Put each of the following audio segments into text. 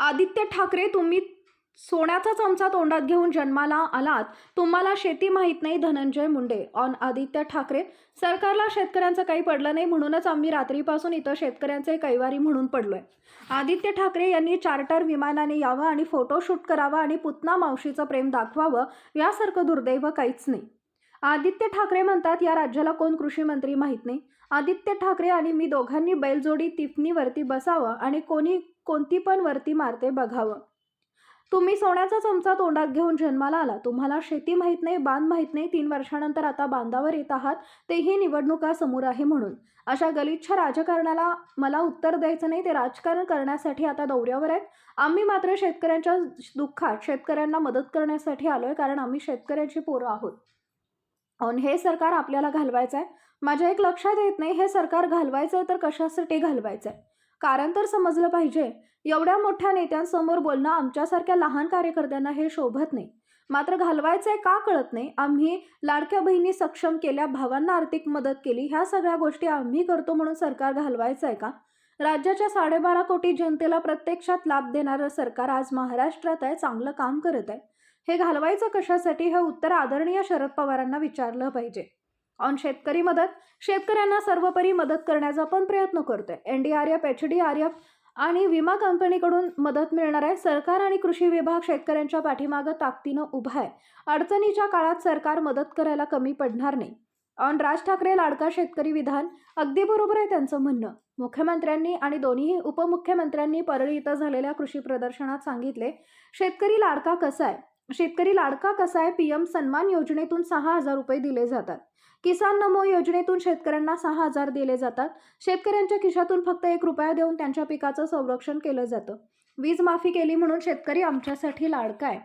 आदित्य ठाकरे तुम्ही सोन्याचा चमचा तोंडात घेऊन जन्माला आलात. तुम्हाला शेती माहीत नाही धनंजय मुंडे. ऑन आदित्य ठाकरे सरकारला शेतकऱ्यांचं काही पडलं नाही म्हणूनच आम्ही रात्रीपासून इथं शेतकऱ्यांचे कैवारी म्हणून पडलोय. आदित्य ठाकरे यांनी चार्टर विमानाने यावं आणि फोटोशूट करावा आणि पुतना मावशीचं प्रेम दाखवावं यासारखं दुर्दैव काहीच नाही. आदित्य ठाकरे म्हणतात या राज्याला कोण कृषी मंत्री माहीत नाही? आदित्य ठाकरे आणि मी दोघांनी बैलजोडी तिफनीवरती बसावं आणि कोणी कोणती पण वरती मारते बघावं. तुम्ही सोन्याचा चमचा तोंडात घेऊन जन्माला आला. तुम्हाला शेती माहीत नाही बांध माहीत नाही तीन वर्षानंतर आता बांधावर येत आहात तेही निवडणुका समोर आहे म्हणून. अशा गलिच्छ राजकारणाला मला उत्तर द्यायचं नाही ते राजकारण करण्यासाठी आता दौऱ्यावर आहेत. आम्ही मात्र शेतकऱ्यांच्या दुःखात शेतकऱ्यांना मदत करण्यासाठी आलो आहे कारण आम्ही शेतकऱ्याची पोरं आहोत. आणि हे सरकार आपल्याला घालवायचं आहे माझ्या एक लक्षात येत नाही हे सरकार घालवायचं आहे तर कशासाठी घालवायचं आहे कारण तर समजलं पाहिजे. एवढ्या मोठ्या नेत्यांसमोर बोलणं आमच्यासारख्या लहान कार्यकर्त्यांना हे शोभत नाही. मात्र घालवायचंय का कळत नाही. आम्ही लाडक्या बहिणी सक्षम केल्या भावांना आर्थिक मदत केली ह्या सगळ्या गोष्टी आम्ही करतो म्हणून सरकार घालवायचं आहे का? राज्याच्या साडेबारा कोटी जनतेला प्रत्यक्षात लाभ देणारं सरकार आज महाराष्ट्रात आहे चांगलं काम करत आहे. हे घालवायचं कशासाठी? हे उत्तर आदरणीय शरद पवारांना विचारलं पाहिजे. ऑन शेतकरी मदत. शेतकऱ्यांना सर्वपरी मदत करण्याचा पण प्रयत्न करतोय. N D R F H D R F आणि विमा कंपनीकडून मदत मिळणार आहे सरकार आणि कृषी विभाग शेतकऱ्यांच्या पाठीमागं ताकदीनं उभा आहे. अडचणीच्या काळात सरकार मदत करायला कमी पडणार नाही. ऑन राज ठाकरे लाडका शेतकरी विधान. अगदी बरोबर आहे त्यांचं म्हणणं. मुख्यमंत्र्यांनी आणि दोन्ही उपमुख्यमंत्र्यांनी परळी इथं झालेल्या कृषी प्रदर्शनात सांगितले शेतकरी लाडका कसा आहे? शेतकरी लाडका कसा आहे? पीएम सन्मान योजनेतून सहा हजार रुपये दिले जातात. किसान नमो योजनेतून शेतकऱ्यांना सहा हजार दिले जातात. शेतकऱ्यांच्या खिशातून फक्त एक रुपया देऊन त्यांच्या पिकाचं संरक्षण केलं जातं. वीज माफी केली म्हणून शेतकरी आमच्यासाठी लाडका आहे.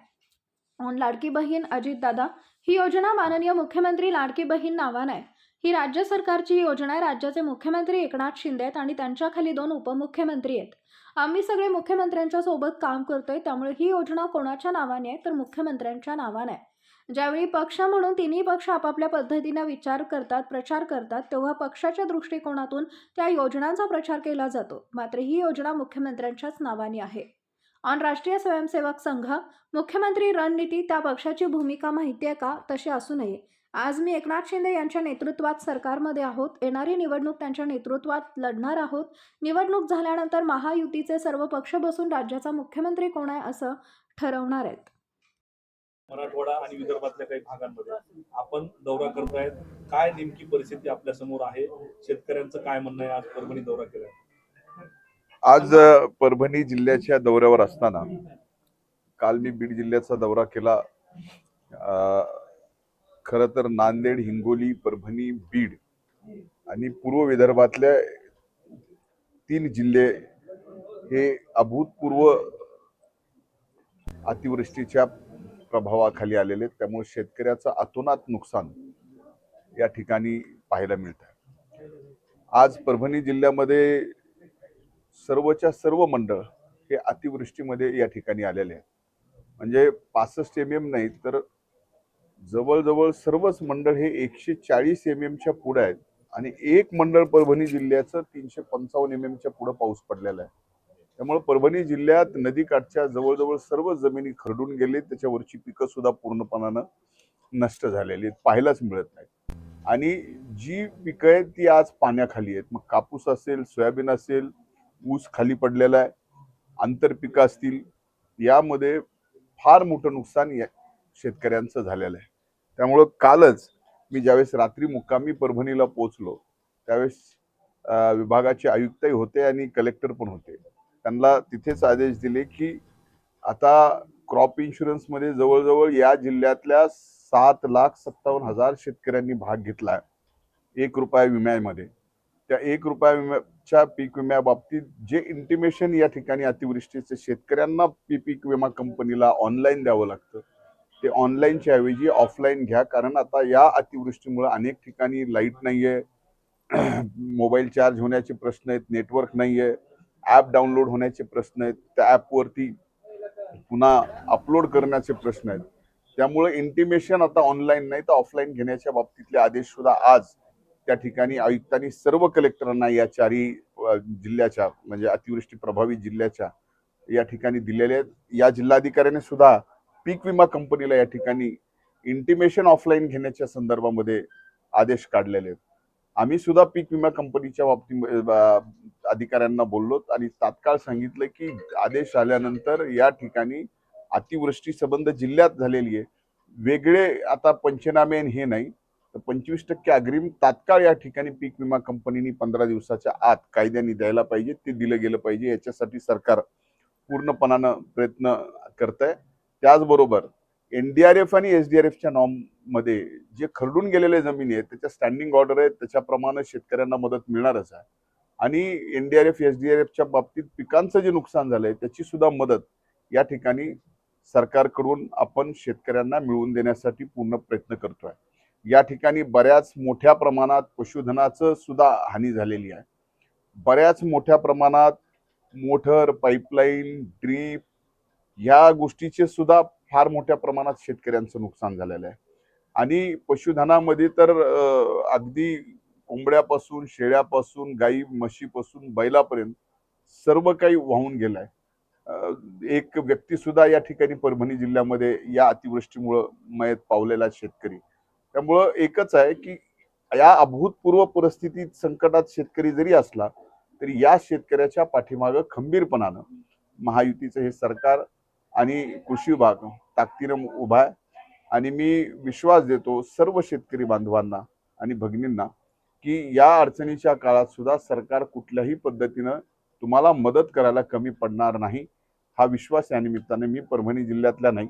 ऑन लाडकी बहीण अजितदादा ही योजना माननीय मुख्यमंत्री लाडकी बहीण नावानं आहे. ही राज्य सरकारची योजना आहे. राज्याचे मुख्यमंत्री एकनाथ शिंदे आहेत आणि त्यांच्याखाली दोन उपमुख्यमंत्री आहेत. आम्ही सगळे मुख्यमंत्र्यांच्या सोबत काम करतोय. त्यामुळे ही योजना कोणाच्या नावाने आहे तर मुख्यमंत्र्यांच्या नावाने आहे. ज्यावेळी पक्ष म्हणून तिन्ही पक्ष आपापल्या पद्धतीनं विचार करतात प्रचार करतात तेव्हा पक्षाच्या दृष्टिकोनातून त्या योजनांचा प्रचार केला जातो. मात्र ही योजना मुख्यमंत्र्यांच्याच नावाने आहे. ऑन राष्ट्रीय स्वयंसेवक संघ मुख्यमंत्री रणनीती त्या पक्षाची भूमिका माहिती आहे का? तशी असू नये. आज मी एकनाथ शिंदे यांच्या नेतृत्वात सरकारमध्ये आहोत. येणारी निवडणूक त्यांच्या नेतृत्वात लढणार आहोत. निवडणूक झाल्यानंतर महायुतीचे सर्व पक्ष बसून राज्याचा मुख्यमंत्री कोण आहे असं ठरवणार आहेत. मराठवाडा आणि विदर्भातल्या काही भागांमध्ये आपण दौरा करतायत काय नेमकी परिस्थिती आपल्यासमोर आहे? शेतकऱ्यांचं काय म्हणणं आहे? आज परभणी दौरा केलाय. आज परभणी जिल्ह्याच्या दौऱ्यावर असताना काल मी बीड जिल्ह्याचा दौरा केला. खर तर नांदेड हिंगोली परभणी बीड आणि पूर्व विदर्भातल्या तीन जिल्हे हे अभूतपूर्व अतिवृष्टीच्या प्रभावाखाली आलेले आहेत. त्यामुळे शेतकऱ्याचं अतोनात नुकसान या ठिकाणी पाहायला मिळत आहे. आज परभणी जिल्ह्यामध्ये सर्वच्या सर्व मंडळ हे अतिवृष्टीमध्ये या ठिकाणी आलेले आहेत. म्हणजे पासष्ट एम एम नाही तर जवळजवळ सर्वच मंडळ हे एकशे चाळीस एम एमच्या पुढे आहेत. आणि एक मंडळ परभणी जिल्ह्याचं तीनशे पंचावन्न एम एमच्या पुढं पाऊस पडलेला आहे. त्यामुळे परभणी जिल्ह्यात नदीकाठच्या जवळजवळ सर्व जमिनी खरडून गेले. त्याच्यावरची पिकं सुद्धा पूर्णपणानं नष्ट झालेली आहेत. पाहायलाच मिळत नाहीत. आणि जी पिकं आहेत ती आज पाण्याखाली आहेत. मग कापूस असेल सोयाबीन असेल ऊस खाली पडलेला आहे. आंतरपिकं असतील. यामध्ये फार मोठं नुकसान या शेतकऱ्यांचं झालेलं आहे. त्यामुळं कालच मी ज्यावेळेस रात्री मुक्कामी परभणीला पोचलो त्यावेळेस विभागाचे आयुक्तही होते आणि कलेक्टर पण होते. त्यांना तिथेच आदेश दिले की आता क्रॉप इन्शुरन्समध्ये जवळजवळ या जिल्ह्यातल्या सात लाख सत्तावन्न हजार शेतकऱ्यांनी भाग घेतला एक रुपया विम्यामध्ये. त्या एक रुपया विम्याच्या पीक विम्या बाबतीत जे इंटिमेशन या ठिकाणी अतिवृष्टीचे शेतकऱ्यांना पी पीक विमा कंपनीला ऑनलाईन द्यावं लागतं. ते ऑनलाईनच्या ऐवजी ऑफलाईन घ्या. कारण आता या अतिवृष्टीमुळे अनेक ठिकाणी लाइट नाही आहे मोबाईल चार्ज होण्याचे प्रश्न आहेत नेटवर्क नाही आहे ॲप डाउनलोड होण्याचे प्रश्न आहेत. त्या ॲपवरती पुन्हा अपलोड करण्याचे प्रश्न आहेत. त्यामुळे इंटिमेशन आता ऑनलाईन नाही तर ऑफलाईन घेण्याच्या बाबतीतले आदेश सुद्धा आज त्या ठिकाणी आयुक्तांनी सर्व कलेक्टरांना या चारही जिल्ह्याच्या म्हणजे अतिवृष्टी प्रभावित जिल्ह्याच्या या ठिकाणी दिलेले आहेत. या जिल्हाधिकाऱ्याने सुद्धा पीक विमा कंपनीला या ठिकाणी इंटिमेशन ऑफलाईन घेण्याच्या संदर्भामध्ये आदेश काढलेले आहेत. आम्ही सुद्धा पीक विमा कंपनीच्या बाबतीमध्ये अधिकाऱ्यांना बोललो आणि तात्काळ सांगितलं की आदेश आल्यानंतर या ठिकाणी अतिवृष्टी संबंध जिल्ह्यात झालेली आहे. वेगळे आता पंचनामे हे नाही तर पंचवीस टक्के अग्रिम तात्काळ या ठिकाणी पीक विमा कंपनीने पंधरा दिवसाच्या आत कायद्याने द्यायला पाहिजे ते दिलं गेलं पाहिजे याच्यासाठी सरकार पूर्णपणानं प्रयत्न करत आहे त्याचबरोबर एन डी आर एफ आणि एस डी आर एफच्या नॉर्म मध्ये जे खरडून गेलेले जमिनी आहेत त्याच्या स्टँडिंग ऑर्डर आहेत त्याच्याप्रमाणे शेतकऱ्यांना मदत मिळणारच आहे. आणि एनडीआरएफ एसडीआरएफच्या बाबतीत पिकांचं जे नुकसान झालंय त्याची सुद्धा मदत या ठिकाणी सरकारकडून आपण शेतकऱ्यांना मिळवून देण्यासाठी पूर्ण प्रयत्न करतोय. या ठिकाणी बऱ्याच मोठ्या प्रमाणात पशुधनाचं सुद्धा हानी झालेली आहे. बऱ्याच मोठ्या प्रमाणात मोटर पाईपलाईन ड्रीप ह्या गोष्टीचे सुद्धा फार मोठ्या प्रमाणात शेतकऱ्यांचं नुकसान झालेलं आहे. आणि पशुधनामध्ये तर अगदी कोंबड्यापासून शेळ्यापासून गाई म्हशीपासून बैलापर्यंत सर्व काही वाहून गेलाय. एक व्यक्ती सुद्धा या ठिकाणी परभणी जिल्ह्यामध्ये या अतिवृष्टीमुळं मयत पावलेला शेतकरी. त्यामुळं एकच आहे की या अभूतपूर्व परिस्थितीत संकटात शेतकरी जरी असला तरी या शेतकऱ्याच्या पाठीमागं खंबीरपणानं महायुतीचं हे सरकार आणि कृषी विभाग ताकदीनं उभा आहे. आणि मी विश्वास देतो सर्व शेतकरी बांधवांना आणि भगिनींना की या अडचणीच्या काळात सुद्धा सरकार कुठल्याही पद्धतीनं तुम्हाला मदत करायला कमी पडणार नाही. हा विश्वास या निमित्ताने मी परभणी जिल्ह्यातल्या नाही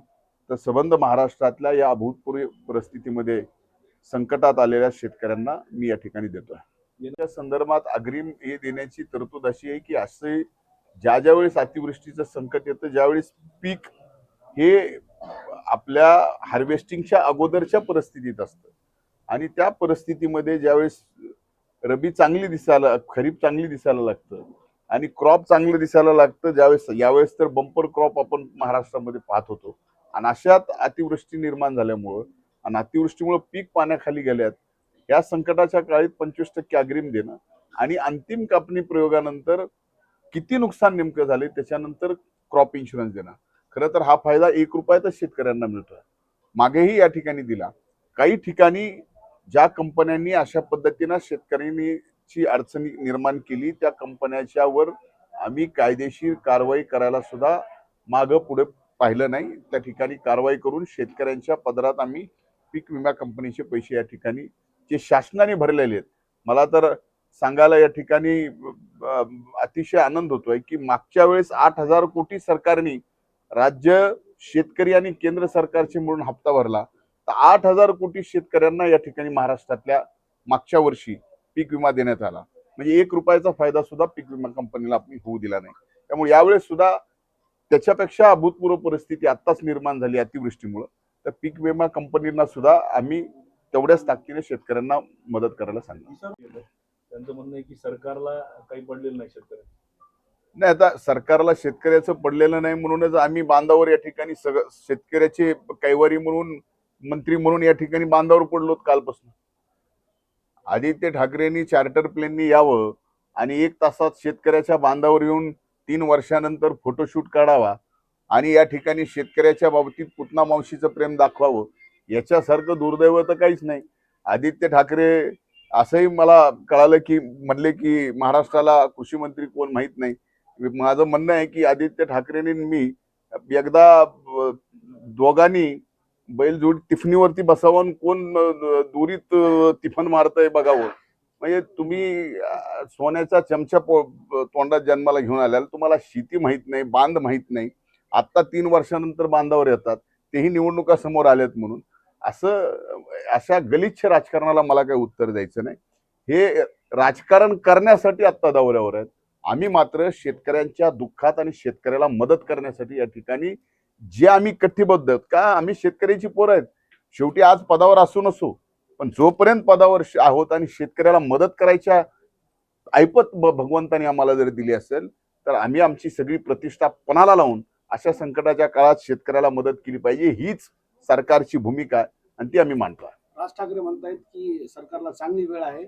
तर सबंध महाराष्ट्रातल्या या अभूतपूर्व परिस्थितीमध्ये संकटात आलेल्या शेतकऱ्यांना मी या ठिकाणी देतो आहे याच्या संदर्भात अग्रिम हे देण्याची तरतूद अशी आहे की असे ज्या ज्या वेळेस अतिवृष्टीचं संकट येतं ज्यावेळेस पीक हे आपल्या हार्वेस्टिंगच्या अगोदरच्या परिस्थितीत असतं. आणि त्या परिस्थितीमध्ये ज्यावेळेस रबी चांगली दिसायला खरीप चांगली दिसायला लागतं आणि क्रॉप चांगलं दिसायला लागतं ज्यावेळेस यावेळेस तर बंपर क्रॉप आपण महाराष्ट्रामध्ये पाहत होतो. आणि अशात अतिवृष्टी निर्माण झाल्यामुळं आणि अतिवृष्टीमुळे पीक पाण्याखाली गेल्यात या संकटाच्या काळात पंचवीस टक्के अग्रिम देणं आणि अंतिम कापणी प्रयोगानंतर किती नुकसान नेमकं झाले त्याच्यानंतर क्रॉप इन्शुरन्स देणं. खरं तर हा फायदा एक रुपयातच शेतकऱ्यांना मिळतोय. मागेही या ठिकाणी दिला. काही ठिकाणी ज्या कंपन्यांनी अशा पद्धतीनं शेतकऱ्यांनीची अडचणी निर्माण केली त्या कंपन्याच्यावर आम्ही कायदेशीर कारवाई करायला सुद्धा मागं पुढे पाहिलं नाही. त्या ठिकाणी कारवाई करून शेतकऱ्यांच्या पदरात आम्ही पीक विमा कंपनीचे पैसे या ठिकाणी जे शासनाने भरलेले आहेत. मला तर सांगायला या ठिकाणी अतिशय आनंद होतोय की मागच्या वेळेस आठ हजार कोटी सरकारने राज्य शेतकरी आणि केंद्र सरकारचे मिळून हप्ता भरला तर आठ हजार कोटी शेतकऱ्यांना या ठिकाणी महाराष्ट्रातल्या मागच्या वर्षी पीक विमा देण्यात आला. म्हणजे एक रुपयाचा फायदा सुद्धा पीक विमा कंपनीला आपण होऊ दिला नाही. त्यामुळे यावेळेस सुद्धा त्याच्यापेक्षा अभूतपूर्व परिस्थिती आत्ताच निर्माण झाली अतिवृष्टीमुळं. तर पीक विमा कंपनींना सुद्धा आम्ही तेवढ्याच ताकदीने शेतकऱ्यांना मदत करायला सांगितलं त्यांचं म्हणणं आहे की सरकारला काही पडलेलं नाही शेतकऱ्यांना. नाही आता सरकारला शेतकऱ्याचं पडलेलं नाही म्हणूनच आम्ही बांधावर या ठिकाणी सगळं शेतकऱ्याचे कैवारी म्हणून मंत्री म्हणून या ठिकाणी बांधावर पडलो कालपासून. आदित्य ठाकरेंनी चार्टर प्लेननी यावं आणि एक तासात शेतकऱ्याच्या बांधावर येऊन तीन वर्षानंतर फोटोशूट काढावा आणि या ठिकाणी शेतकऱ्याच्या बाबतीत पुतना मावशीचं प्रेम दाखवावं याच्यासारखं दुर्दैव तर काहीच नाही. आदित्य ठाकरे असंही मला कळालं की म्हणले की महाराष्ट्राला कृषी मंत्री कोण माहीत नाही. माझं म्हणणं आहे की आदित्य ठाकरेंनी मी एकदा दोघांनी बैलजोडी टिफनीवरती बसावं आणि कोण दोरीत तिफन टिफन मारतंय बघावं. म्हणजे तुम्ही सोन्याचा चमचा तोंडात जन्माला घेऊन आल्याला तुम्हाला शेती माहीत नाही बांध माहीत नाही. आत्ता तीन वर्षानंतर बांधावर येतात. तेही निवडणुका समोर आल्यात म्हणून. असं अशा गलिच्छ राजकारणाला मला काही उत्तर द्यायचं नाही. हे राजकारण करण्यासाठी आत्ता दौऱ्यावर आहेत. आम्ही मात्र शेतकऱ्यांच्या दुःखात आणि शेतकऱ्याला मदत करण्यासाठी या ठिकाणी जे आम्ही कटिबद्ध आहेत का आम्ही शेतकऱ्याची पोरं आहेत शेवटी आज पदावर असू नसो पण जोपर्यंत पदावर आहोत आणि शेतकऱ्याला मदत करायच्या ऐपत भगवंताने आम्हाला जर दिली असेल तर आम्ही आमची सगळी प्रतिष्ठा पणाला लावून अशा संकटाच्या काळात शेतकऱ्याला मदत केली पाहिजे हीच सरकारची भूमिका आणि ती आम्ही मांडतो. राज ठाकरे म्हणतायत की सरकारला चांगली वेळ आहे.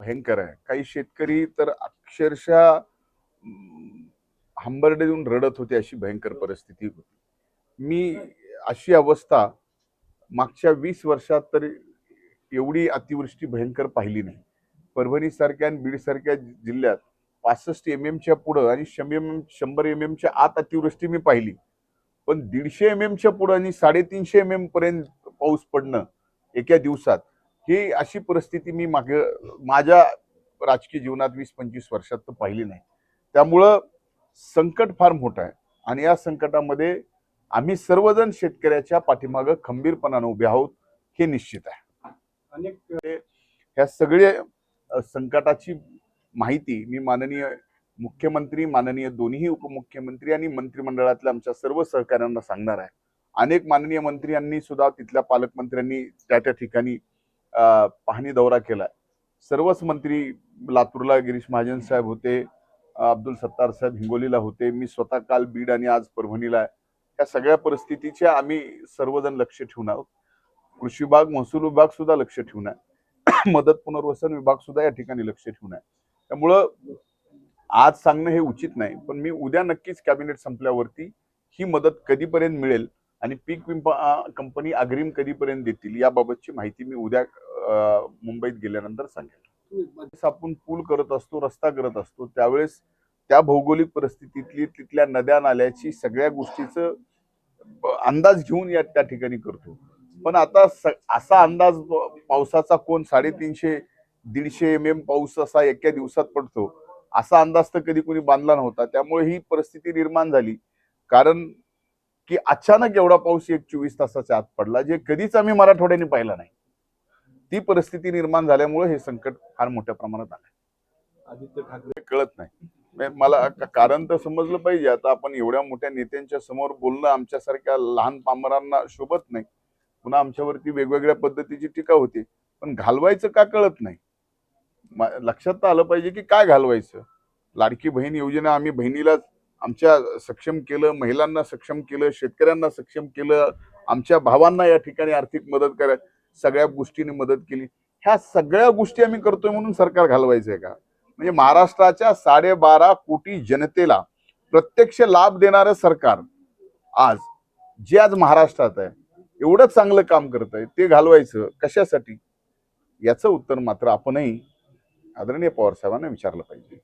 भयंकर आहे. काही शेतकरी तर अक्षरशः हंबरडे देऊन रडत होते अशी भयंकर परिस्थिती होती. मी अशी अवस्था मागच्या वीस वर्षात तर एवढी अतिवृष्टी भयंकर पाहिली नाही. परभणीसारख्या आणि बीडसारख्या जिल्ह्यात पासष्ट एम एमच्या पुढं आणि शंभर एम एम शंभर एम एमच्या आत अतिवृष्टी मी पाहिली. पण दीडशे एम एमच्या पुढं आणि साडेतीनशे एम एम पर्यंत पाऊस पडणं एका दिवसात ही अशी परिस्थिती मी माग माझ्या राजकीय जीवनात वीस पंचवीस वर्षात तर पाहिली नाही. त्यामुळं संकट फार मोठं आहे. आणि या संकटामध्ये आम्ही सर्वजण शेतकऱ्याच्या पाठीमागं खंबीरपणानं उभे आहोत हे निश्चित आहे. अनेक ह्या सगळे संकटाची माहिती मी माननीय मुख्यमंत्री माननीय दोन्ही उपमुख्यमंत्री आणि मंत्रिमंडळातल्या आमच्या सर्व सहकाऱ्यांना सांगणार आहे. अनेक माननीय मंत्र्यांनी सुद्धा तिथल्या पालकमंत्र्यांनी त्या त्या ठिकाणी पाहणी दौरा केलाय. सर्वच मंत्री लातूरला गिरीश महाजन साहेब होते अब्दुल सत्तार साहेब हिंगोलीला होते. मी स्वतः काल बीड आणि आज परभणीला आहे. या सगळ्या परिस्थितीचे आम्ही सर्वजण लक्ष ठेवून आहोत. कृषी विभाग महसूल विभाग सुद्धा लक्ष ठेवून आहे. मदत पुनर्वसन विभाग सुद्धा या ठिकाणी लक्ष ठेवून आहे. त्यामुळं आज सांगणं हे उचित नाही पण मी उद्या नक्कीच कॅबिनेट संपल्यावरती ही मदत कधीपर्यंत मिळेल आणि पीक विमा कंपनी अग्रिम कधीपर्यंत देतील याबाबतची माहिती मी उद्या मुंबईत गेल्यानंतर सांगेल. आपण पूल करत असतो रस्ता करत असतो त्यावेळेस त्या भौगोलिक परिस्थितीतली तिथल्या नद्या नाल्याची सगळ्या गोष्टीचं अंदाज घेऊन या त्या ठिकाणी करतो. पण आता स- असा अंदाज पावसाचा कोण साडेतीनशे दीडशे एम एम पाऊस असा एका दिवसात पडतो असा अंदाज तर कधी कोणी बांधला नव्हता. त्यामुळे ही परिस्थिती निर्माण झाली. कारण की अचानक एवढा पाऊस एक चोवीस तासाच्या आत पडला जे कधीच आम्ही मराठवाड्याने पाहिला नाही. ती परिस्थिती निर्माण झाल्यामुळे हे संकट फार मोठ्या प्रमाणात आलं आदित्य ठाकरे कळत नाही. मला कारण तर समजलं पाहिजे. आता आपण एवढ्या मोठ्या नेत्यांच्या समोर बोलणं आमच्यासारख्या लहान पामरांना शोभत नाही. पुन्हा आमच्यावरती वेगवेगळ्या पद्धतीची टीका होते. पण घालवायचं का कळत नाही? लक्षात तर आलं पाहिजे की काय घालवायचं? लाडकी बहीण योजना आम्ही बहिणीला आमच्या सक्षम केलं महिलांना सक्षम केलं शेतकऱ्यांना सक्षम केलं आमच्या भावांना या ठिकाणी आर्थिक मदत करा सगळ्या गोष्टीने मदत केली. ह्या सगळ्या गोष्टी आम्ही करतोय म्हणून सरकार घालवायचंय का? म्हणजे महाराष्ट्राच्या साडेबारा कोटी जनतेला प्रत्यक्ष लाभ देणारं सरकार आज जे आज महाराष्ट्रात आहे एवढं चांगलं काम करत आहे ते घालवायचं कशासाठी? याचं उत्तर मात्र आपणही आदरणीय पवार साहेबांना विचारलं पाहिजे.